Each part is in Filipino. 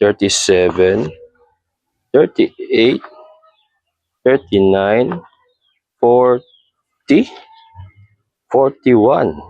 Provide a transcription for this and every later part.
37, 38, 39, 40, 41.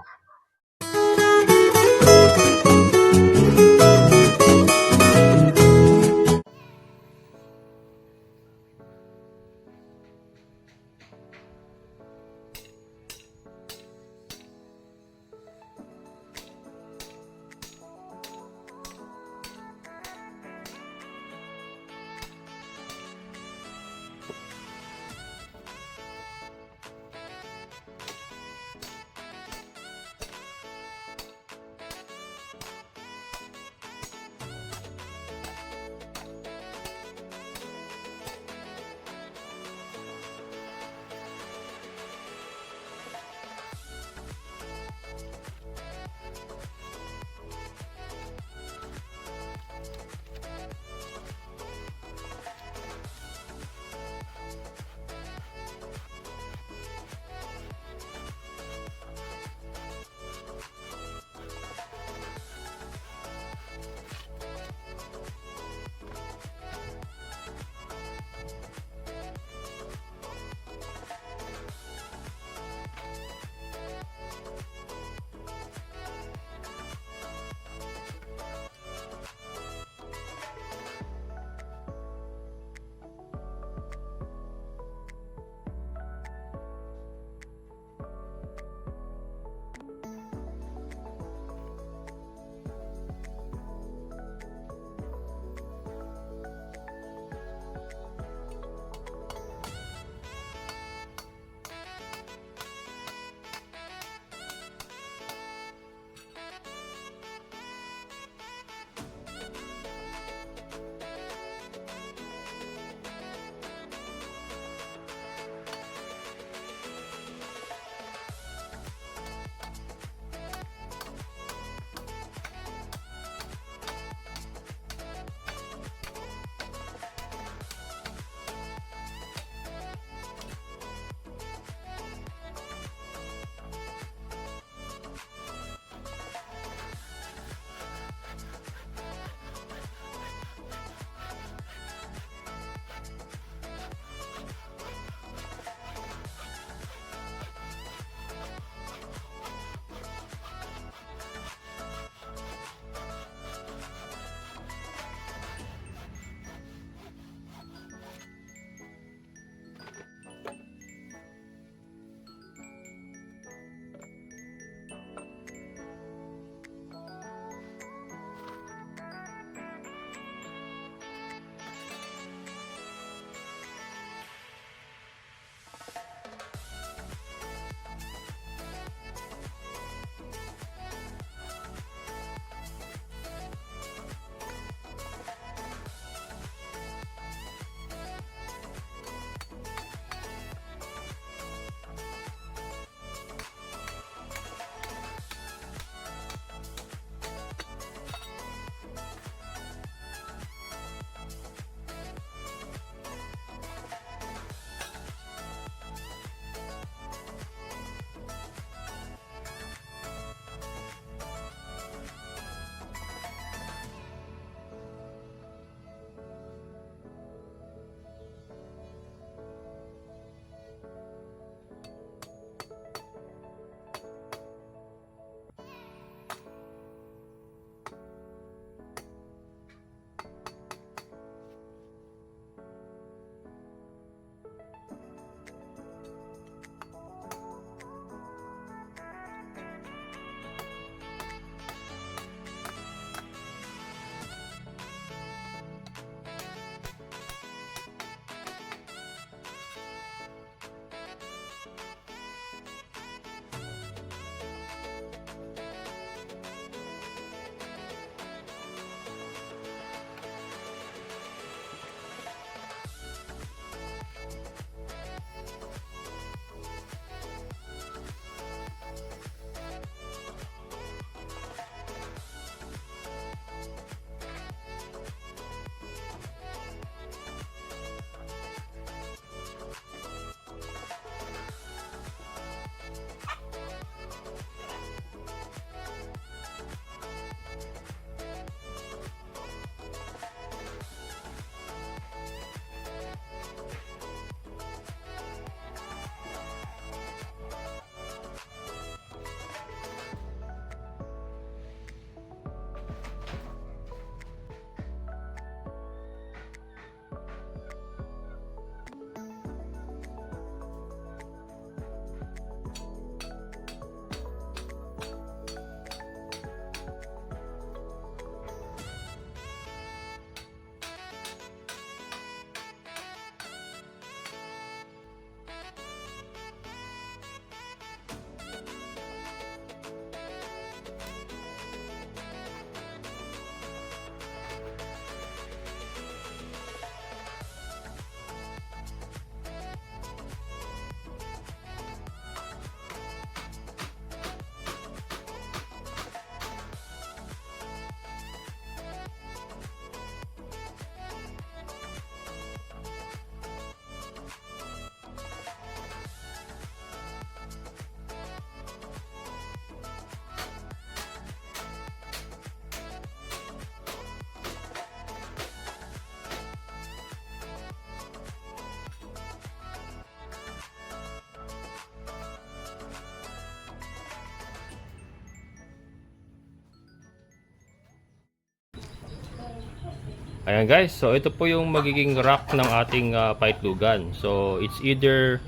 Ayan guys, so ito po yung magiging rack ng ating uh, paitlugan. So it's either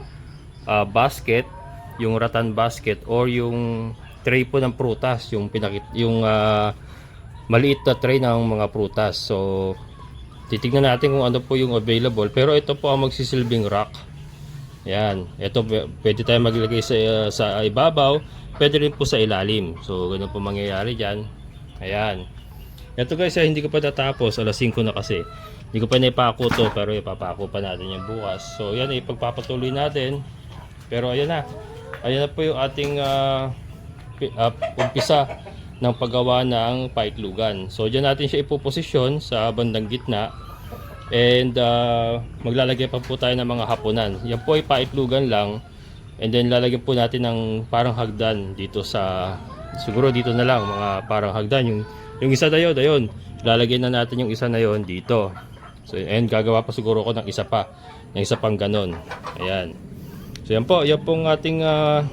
uh, basket, yung ratan basket or yung tray po ng prutas, yung pinakit yung uh, maliit na tray ng mga prutas. So titignan natin kung ano po yung available. Pero ito po ang magsisilbing rack. Yan, ito pwede tayo maglagay sa uh, sa ibabaw, pwede rin po sa ilalim. So ganun po mangyayari diyan. Ayan. Ito guys, ah, hindi ko pa natapos. Alas 5 na kasi. Hindi ko pa naipako to, pero ipapako pa natin yung bukas. So, yan, ipagpapatuloy natin. Pero ayan na. Ayan na po yung ating pi- ah, umpisa ng paggawa ng paitlugan. So, dyan natin siya ipoposisyon sa bandang gitna. And ah, maglalagay pa po tayo ng mga hapunan. Yan po ay paitlugan lang. And then lalagyan po natin ng parang hagdan dito sa siguro dito na lang mga parang hagdan yung yung isa na yun, ayun. Lalagyan na natin yung isa na yon dito. So and gagawa pa siguro ko ng isa pa, ng isa pang ganon. Ayan. So yan po, yan pong ating ah,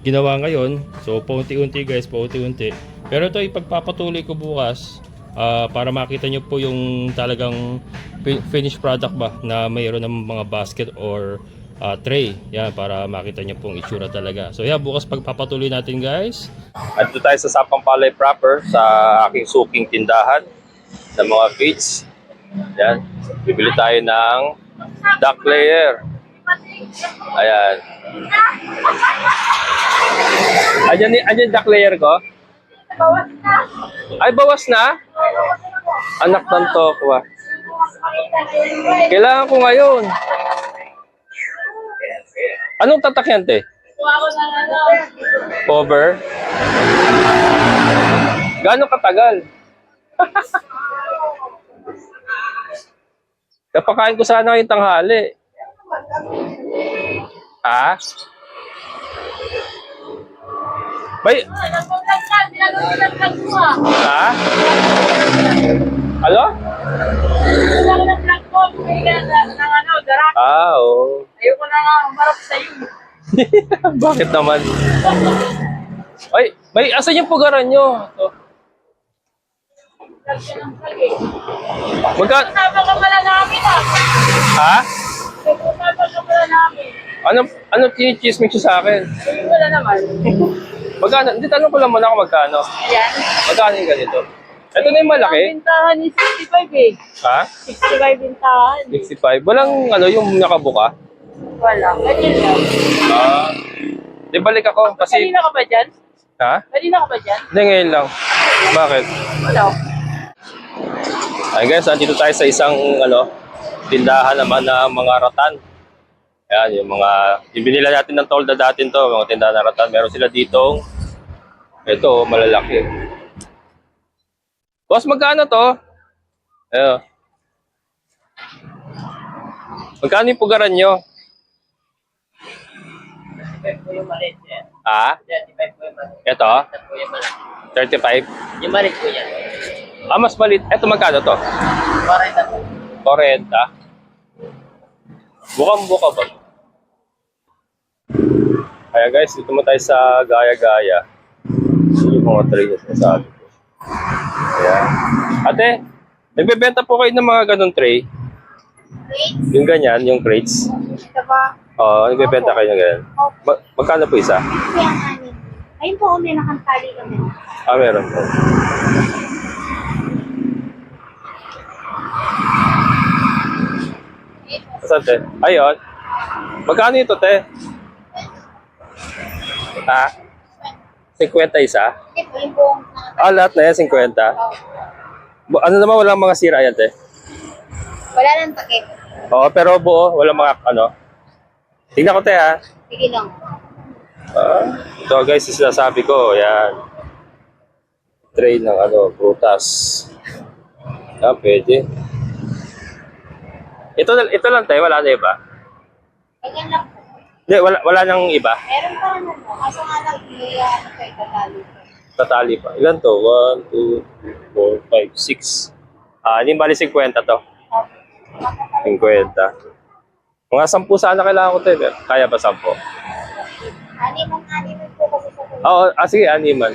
ginawa ngayon. So paunti-unti guys, paunti-unti. Pero ito ipagpapatuloy ko bukas ah, para makita nyo po yung talagang fi- finished product ba na mayroon ng mga basket or ah, tray. Yan, para makita nyo pong itsura talaga. So yan, bukas pagpapatuloy natin guys. Andito tayo sa Sapang Palay proper sa aking suking tindahan ng mga feeds. Yan. Bibili tayo ng duck layer. Ayan. Ayan, ayan duck layer ko. Ay, bawas na? Anak ng tokwa. Kailangan ko ngayon. Anong tatak yan, te? Cover? Gano'ng katagal? Kapakain ko sana yung tanghali. Ha? May, ha? Alo? Ah, oo. Ayoko na nga umarap sa'yo. Bakit naman? Ay, may asan yung pugaran nyo? Ito. Magka... Kasama ka pala namin ah. Ha? Kasama ka pala namin. Ano, ano chinichismic siya sa akin? Wala naman. Magkano? Hindi, tanong ko lang muna kung magkano. Ayan. Magkano yung ganito? Ito na yung malaki. Ang bintahan ni 65 eh. Ha? 65 bintahan. 65. Walang ano, yung nakabuka. Wala. Ganyan lang. Ah. Di balik ako kasi... Kanina ka ba dyan? Ha? Kanina ka ba dyan? Hindi, ngayon lang. Bakit? Wala. Ay guys, andito tayo sa isang ano, tindahan naman na mga ratan. Ayan, yung mga, yung binila natin ng tolda dati to, mga tindahan ng ratan. Meron sila ditong, ito, malalaki. Boss, magkano to? Ayan. Magkano yung pugaran nyo? 35 po yung maliit yan. Ah, 35 po yung maliit. ito, Ito po yung maliit. 35. Yung maliit po yan. Ah, mas malit. Ito magkano to? 40 po. 40. Bukang buka ba? Kaya guys, dito mo tayo sa gaya-gaya. Yung mga tray na sinasabi ko. Ayan. Ate, nagbebenta po kayo ng mga ganun tray? Yung ganyan, yung crates? Ito ba? Oo, nagbebenta kayo ng ganyan. Ma- magkano po isa? Kaya namin. Ayun po, may nakantali kami. Ah, meron po. Saan, te? Ayun. Magkano ito, te? Ha? 50 isa? Ito po, yung buong. Ah, lahat na yan, 50. Bu- Ano naman, walang mga sira yan, te? Wala nang takip. Oo, pero buo, walang mga, ano. Tingnan ko, te, ha? Sige lang. Ah, ito, guys, sinasabi ko, yan. Tray ng, ano, prutas. Ah, pwede. Ito, ito lang, te, wala na iba. Ganyan lang po. Hindi, wala, wala nang iba. Meron pa naman po. Kaso nga lang, may ano po, itatali po. Tatali pa. Ilan to? 1, 2, 4, 5, 6. Ah, hindi bali 50 to. Opo. 50. Mga 10 sana kailangan ko to. eh. Kaya ba 10? Animan, animan po kasi sa. Oo, ah, sige, animan.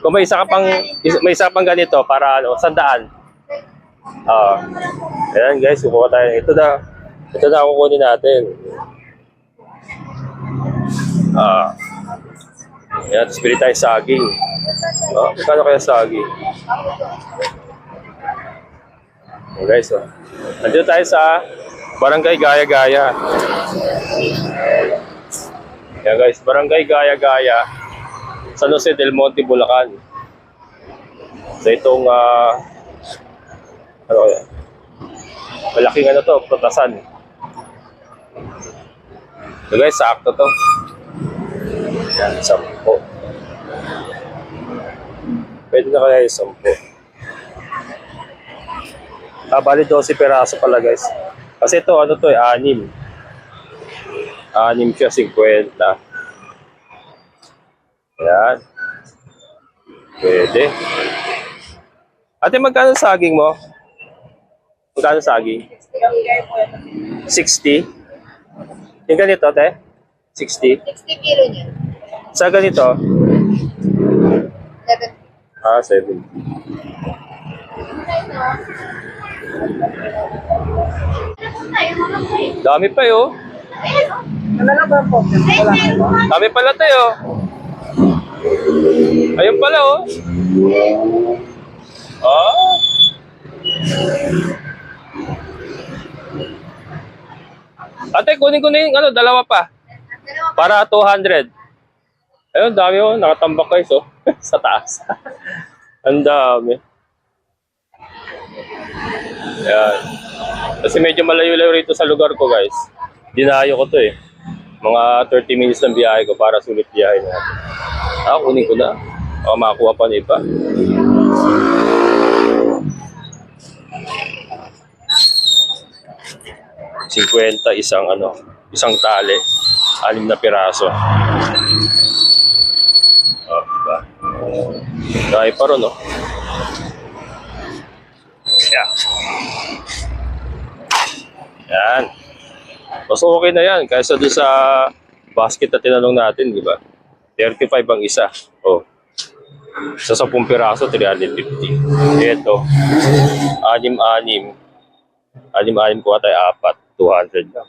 Kung may isa ka pang, isa- may isa pang ganito para ano, sandaan. Ah. ayan guys, kukuha tayo. Ito na. Ito na kukunin natin. Ah. Ayan, tapos pili tayo saging. Oh, magkano kaya saging? Oh, guys, oh. Nandito tayo sa Barangay Gaya-Gaya. Ayan guys, Barangay Gaya-Gaya. San Jose del Monte, Bulacan. So itong ah ano kaya? Malaking ano to, prutasan. So guys, sakto to. Yan, sampo. Pwede na kaya yung sampo. Ah, bali 12 peraso pala guys. Kasi ito, ano to eh, anim. Anim siya, 50. Yan. Pwede. Ate, magkano saging mo? Magkano saging? 60? Yung ganito, te? 60? 60 kilo niya. Sa ganito? 7. Ah, 70. Dami pa yo. Dami pala tayo. Ayun pala oh. Ah. Ate, kunin ko na yung ano, dalawa pa. Para 200. Ayun, dami oh. Nakatambak guys oh. Sa taas. Ang dami. Yan. Kasi medyo malayo-layo rito sa lugar ko guys. Dinayo ko to eh. Mga 30 minutes ng biyahe ko para sulit biyahe natin. Ah, kunin ko na. Baka makakuha pa ni iba. Cinquenta isang ano, isang tali, anim na piraso. Oh, diba? Dahil pa ron, no? Yeah. Yan. Mas okay na yan kaysa doon sa basket na tinanong natin, di ba? 35 ang isa. Oh. Sa 10 piraso, 350. Ito, anim-anim. Anim-anim ko tayo, apat. 200 lang.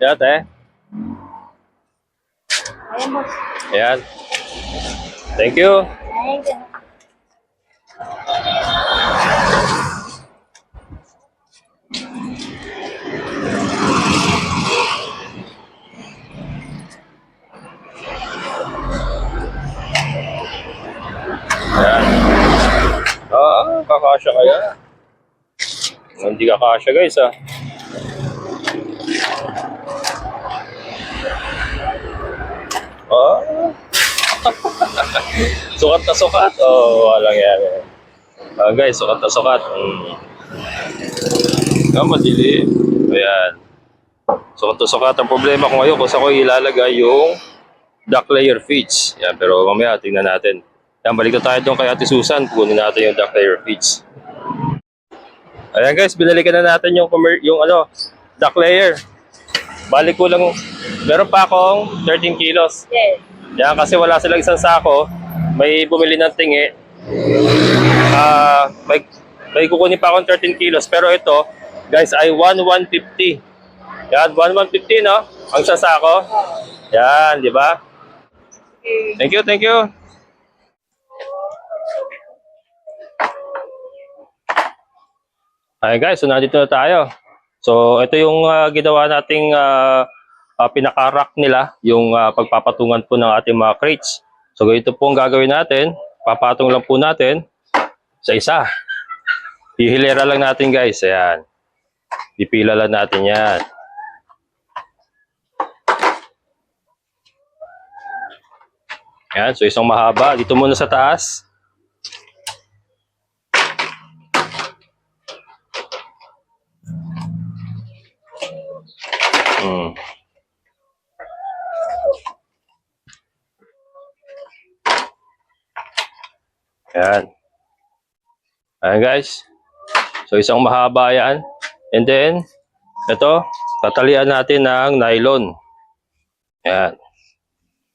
Yan, eh. Ayan mo. Ayan. Thank you. Ayan. Ah, kakasya kaya. Hindi kakasya guys. Ah. sukat na sukat. Oh, walang yan. Ah, guys, sukat na sukat. Mm. Ah, madili. Ayan. Sukat na sukat. Ang problema ko ngayon kung saan ko ilalagay yung duck layer feeds. Yan, pero mamaya tingnan natin. Yan, balik na tayo doon kay Ate Susan. Kunin natin yung duck layer feeds. Ayan guys, binalikan na natin yung, yung ano, duck layer. Balik ko lang, meron pa akong 13 kilos. Yes. Yan, kasi wala silang isang sako. May bumili ng tingi. Ah, may, may kukunin pa akong 13 kilos. Pero ito, guys, ay 1,150. Yan, 1,150, no? Ang isang sako. Yan, di ba? Thank you, thank you. Ay guys, so nandito na tayo. So ito yung ah, ginawa nating uh, pinaka-rack nila, yung ah, pagpapatungan po ng ating mga crates. So ganito po ang gagawin natin. Papatong lang po natin sa isa. Hihilera lang natin guys. Ayan. Ipila lang natin yan. Ayan, so isang mahaba. Dito muna sa taas. Ayan. Ayan guys. So isang mahaba yan. And then, ito, tatalian natin ng nylon. Ayan.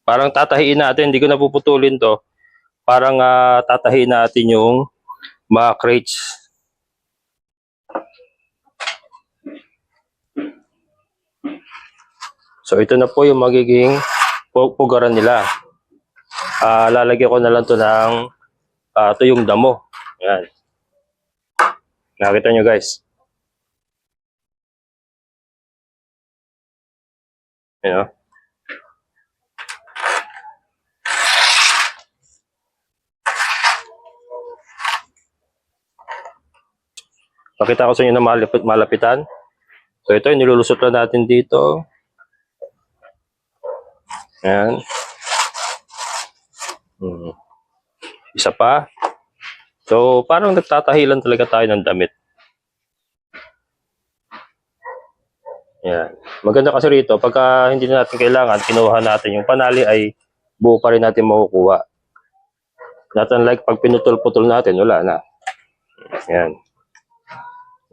Parang tatahiin natin, hindi ko na puputulin to. Parang ah, tatahiin natin yung mga crates. So ito na po yung magiging pu- pugaran nila. Ah, lalagyan ko na lang to ng ah, ito yung damo. Yan. Nakita nyo guys. Yan o. Pakita ko sa inyo na malapit, malapitan. So ito, nilulusot lang natin dito. Yan. Hmm. Isa pa. So, parang nagtatahilan talaga tayo ng damit. Yan. Maganda kasi rito, pagka hindi na natin kailangan, kinuha natin yung panali ay buo pa rin natin makukuha. Not unlike pag pinutol-putol natin, wala na. Yan.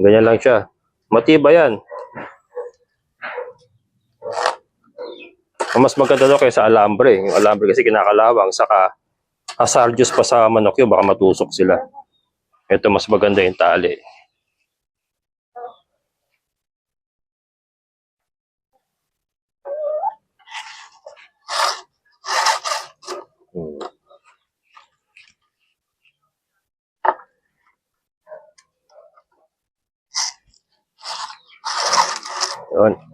Ganyan lang siya. Matibay yan. Mas maganda daw kaysa alambre. Yung alambre kasi kinakalawang, saka hasardius pa sa manok baka matusok sila. Ito mas maganda yung tali. Hmm. Yun.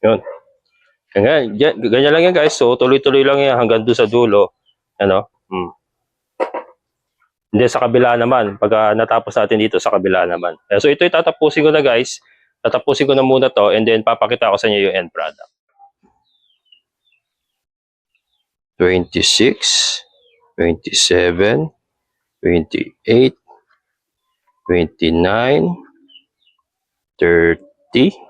Yun. Ganyan, ganyan, lang yan guys. So tuloy-tuloy lang yan hanggang doon sa dulo. Ano? Hmm. Hindi, sa kabila naman. Pag ah, natapos natin dito, sa kabila naman. Eh, So ito tatapusin ko na guys. Tatapusin ko na muna to and then papakita ko sa inyo yung end product. 26, 27, 28, 29, 30,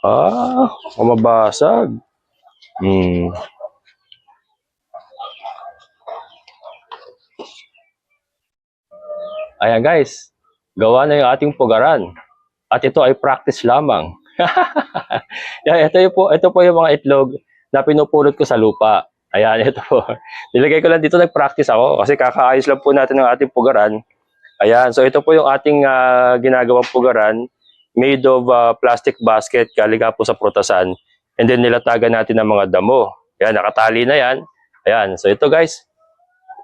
Ah, mabasag. Hmm. Ayan guys, gawa na yung ating pugaran. At ito ay practice lamang. Yan, ito, yung po, ito po yung mga itlog na pinupulot ko sa lupa. Ayan, ito po. Nilagay ko lang dito, nag-practice ako kasi kakaayos lang po natin ng ating pugaran. Ayan, so ito po yung ating ah, ginagawang pugaran made of ah, plastic basket galing po sa prutasan. And then nilatagan natin ng mga damo. Ayan, nakatali na yan. Ayan, so ito guys,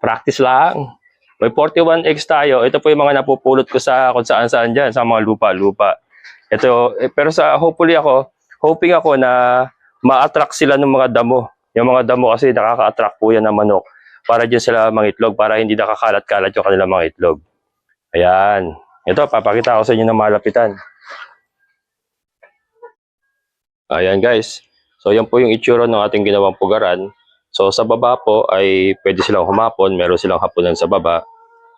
practice lang. May 41 eggs tayo. Ito po yung mga napupulot ko sa kung saan saan dyan, sa mga lupa-lupa. Ito, eh, pero sa hopefully ako, hoping ako na ma-attract sila ng mga damo. Yung mga damo kasi nakaka-attract po yan ng manok para dyan sila mangitlog, para hindi nakakalat-kalat yung kanilang mga itlog. Ayan. Ito, papakita ko sa inyo ng malapitan. Ayan guys. So yan po yung itsura ng ating ginawang pugaran. So sa baba po ay pwede silang humapon, meron silang hapunan sa baba.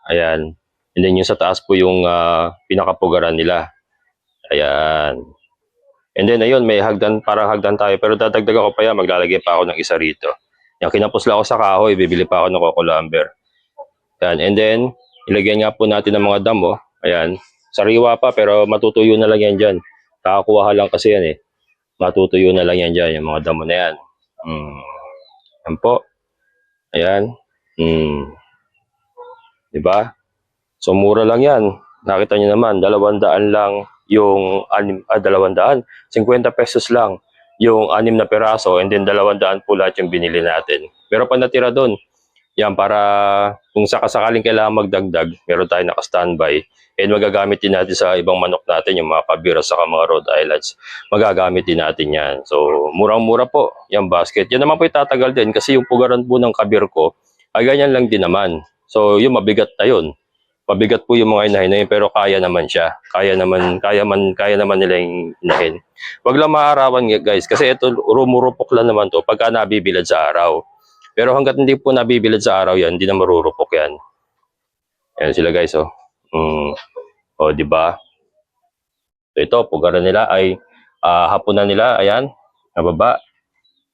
Ayan. And then yung sa taas po yung ah, pinakapugaran nila. Ayan. And then ayun, may hagdan, parang hagdan tayo. Pero dadagdagan ko pa yan, maglalagay pa ako ng isa rito. Yung kinapos lang ako sa kahoy, bibili pa ako ng coco lumber. Ayan. And then, ilagyan nga po natin ng mga damo. Ayan. Sariwa pa, pero matutuyo na lang yan dyan. Kakakuha lang kasi yan eh. Matutuyo na lang yan dyan, yung mga damo na yan. Hmm. Yan po. Ayan. Hmm. Diba? So, mura lang yan. Nakita nyo naman, dalawang daan lang yung anim, ah, dalawang daan. 50 pesos lang yung anim na peraso and then dalawang daan po lahat yung binili natin. Pero pag natira doon, Yan, para kung sakasakaling kailangan magdagdag, meron tayo naka-standby. And magagamit din natin sa ibang manok natin, yung mga kabira sa mga Rhode Islands. Magagamit din natin yan. So, murang-mura po yung basket. Yan naman po itatagal din kasi yung pugaran po ng kabir ko, ay ganyan lang din naman. So, yung mabigat na yun. Mabigat po yung mga inahin na yun, pero kaya naman siya. Kaya naman, kaya man, kaya naman nila yung inahin. Wag lang maarawan guys, kasi ito rumurupok lang naman to pagka nabibilad sa araw. Pero hanggat hindi po nabibilad sa araw yan, hindi na marurupok yan. Ayan sila guys, oh. Mm. O, di ba? So ito, pugaran nila ay ah, hapunan nila, ayan, nababa.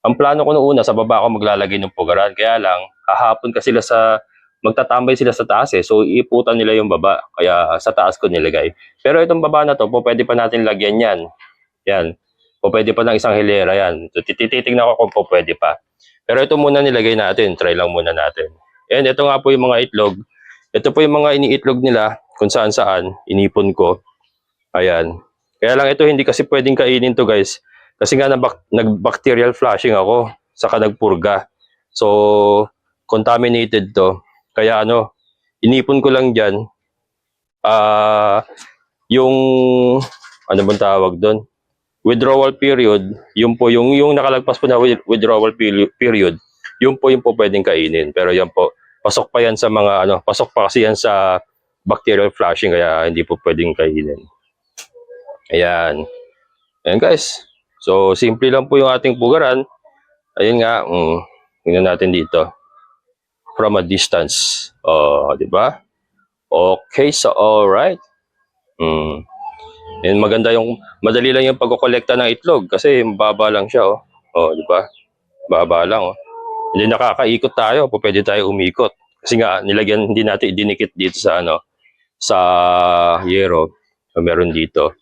Ang plano ko noong una, sa baba ako maglalagay ng pugaran. Kaya lang, hahapon kasi sila sa, magtatambay sila sa taas eh. So, iiputan nila yung baba. Kaya sa taas ko nilagay. Pero itong baba na to, po pwede pa natin lagyan yan. Yan. Po pwede pa ng isang hilera yan. So, tititingnan ko kung pwede pa. Pero ito muna nilagay natin. Try lang muna natin. And ito nga po yung mga itlog. Ito po yung mga iniitlog nila kung saan saan. Inipon ko. Ayan. Kaya lang ito hindi kasi pwedeng kainin to guys. Kasi nga nag-bacterial flushing ako. Saka nagpurga. So, contaminated to. Kaya ano, inipon ko lang dyan. Ah, yung, ano bang tawag doon? Withdrawal period, yun po, yung, yung nakalagpas po na with- withdrawal peri- period, yun po yung po pwedeng kainin. Pero yan po, pasok pa yan sa mga, ano, pasok pa kasi yan sa bacterial flushing, kaya hindi po pwedeng kainin. Ayan. Ayan guys. So, simple lang po yung ating pugaran. Ayun nga, mm, tingnan natin dito. From a distance. Oh, di ba? Okay, so alright. Mm. And maganda yung, madali lang yung pagkokolekta ng itlog kasi mababa lang siya, oh. Oh, di ba? Baba lang, oh. Hindi nakakaikot tayo, po pwede tayo umikot. Kasi nga, nilagyan, hindi natin idinikit dito sa, ano, sa yero. So, meron dito.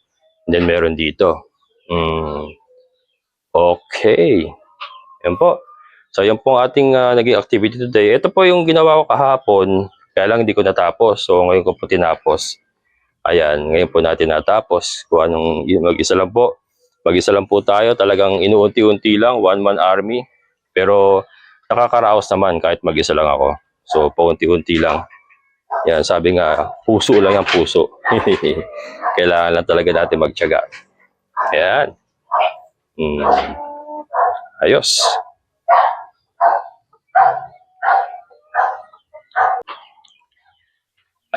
And then meron dito. Mm. Okay. Yan po. So, yan po ang ating ah, naging activity today. Ito po yung ginawa ko kahapon. Kaya lang hindi ko natapos. So, ngayon ko po tinapos. Ayan, ngayon po natin natapos. Kung anong, mag-isa lang po. Mag-isa lang po tayo. Talagang inuunti-unti lang. One-man army. Pero, nakakaraos naman kahit mag-isa lang ako. So, paunti-unti lang. Yan, sabi nga, puso lang yung puso. Kailangan lang talaga natin magtyaga. Ayan. Mm. Ayos.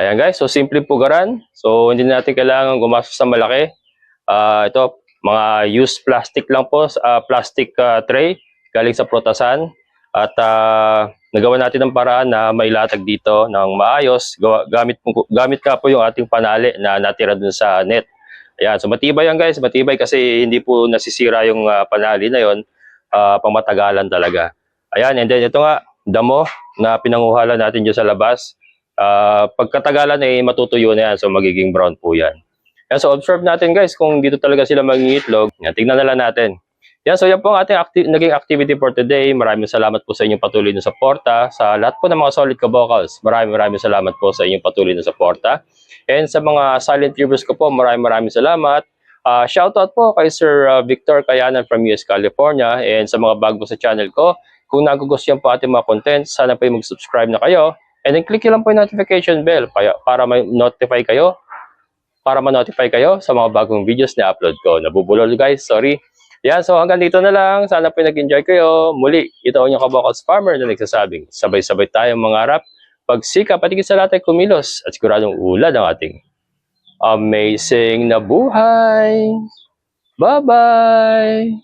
Ayan guys, so simple pugaran. So hindi natin kailangan gumastos sa malaki. Ah, ito, mga used plastic lang po, ah, plastic ah, tray galing sa protasan. At ah, nagawa natin ng paraan na may latag dito ng maayos. Gawa, gamit, po- gamit ka po yung ating panali na natira dun sa net. Ayan, so matibay yan guys, matibay kasi hindi po nasisira yung ah, panali na yon ah, pangmatagalan talaga. Ayan, and then ito nga, damo na pinanguhalan natin dyan sa labas. Ah, pagkatagalan ay matutuyo na yan, so magiging brown po yan. Yan, so observe natin guys kung dito talaga sila mangingitlog. Yan, tingnan na lang natin. Yan, so yan po ang ating acti- naging activity for today. Maraming salamat po sa inyong patuloy na suporta. Sa lahat po ng mga solid ka-vocals, maraming maraming salamat po sa inyong patuloy na suporta. And sa mga silent viewers ko po, maraming maraming salamat. Ah, shoutout po kay Sir ah, Victor Kayanan from US California and sa mga bago sa channel ko. Kung nagugustuhan po ating mga content, sana po mag-subscribe na kayo. And then click nyo lang po yung notification bell para, para ma-notify kayo para ma-notify kayo sa mga bagong videos na upload ko. Nabubulol guys, sorry. Yan, so hanggang dito na lang. Sana po nag-enjoy kayo. Muli, ito ang inyong kabokals farmer na nagsasabing sabay-sabay tayong mangarap, pagsikap at higit sa lahat ay kumilos at siguradong ulad ang ating amazing na buhay. Bye-bye!